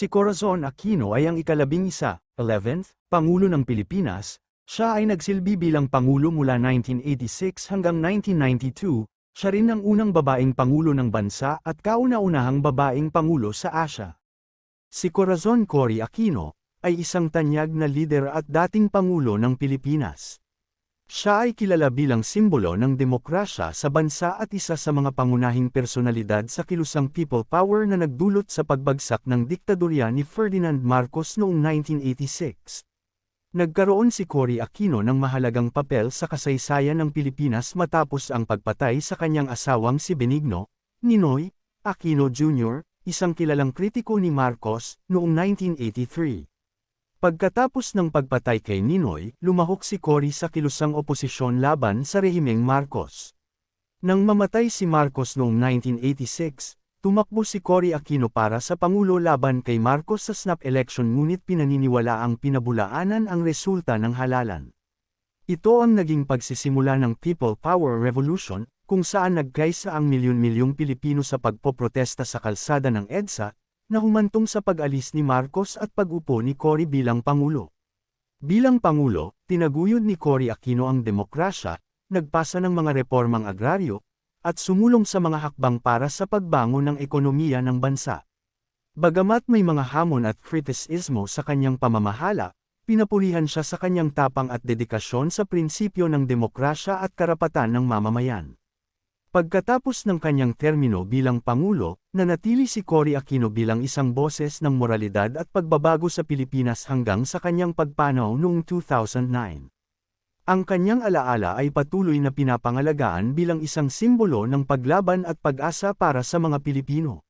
Si Corazon Aquino ay ang ikalabing isa, 11th, Pangulo ng Pilipinas, siya ay nagsilbi bilang Pangulo mula 1986 hanggang 1992, siya rin ang unang babaeng Pangulo ng bansa at kauna-unahang babaeng Pangulo sa Asia. Si Corazon Cory Aquino, ay isang tanyag na lider at dating Pangulo ng Pilipinas. Siya ay kilala bilang simbolo ng demokrasya sa bansa at isa sa mga pangunahing personalidad sa kilusang people power na nagdulot sa pagbagsak ng diktadorya ni Ferdinand Marcos noong 1986. Nagkaroon si Cory Aquino ng mahalagang papel sa kasaysayan ng Pilipinas matapos ang pagpatay sa kanyang asawang si Benigno, Ninoy, Aquino Jr., isang kilalang kritiko ni Marcos, noong 1983. Pagkatapos ng pagpatay kay Ninoy, lumahok si Cory sa kilusang oposisyon laban sa rehimeng Marcos. Nang mamatay si Marcos noong 1986, tumakbo si Cory Aquino para sa Pangulo laban kay Marcos sa snap election ngunit pinaniniwala ang pinabulaanan ang resulta ng halalan. Ito ang naging pagsisimula ng People Power Revolution, kung saan nagkaisa ang milyon-milyong Pilipino sa pagpoprotesta sa kalsada ng EDSA, na humantong sa pag-alis ni Marcos at pag-upo ni Cory bilang Pangulo. Bilang Pangulo, tinaguyod ni Cory Aquino ang demokrasya, nagpasa ng mga reformang agraryo, at sumulong sa mga hakbang para sa pagbangon ng ekonomiya ng bansa. Bagamat may mga hamon at kritisismo sa kanyang pamamahala, pinapurihan siya sa kanyang tapang at dedikasyon sa prinsipyo ng demokrasya at karapatan ng mamamayan. Pagkatapos ng kanyang termino bilang Pangulo, nanatili si Cory Aquino bilang isang boses ng moralidad at pagbabago sa Pilipinas hanggang sa kanyang pagpanaw noong 2009. Ang kanyang alaala ay patuloy na pinapangalagaan bilang isang simbolo ng paglaban at pag-asa para sa mga Pilipino.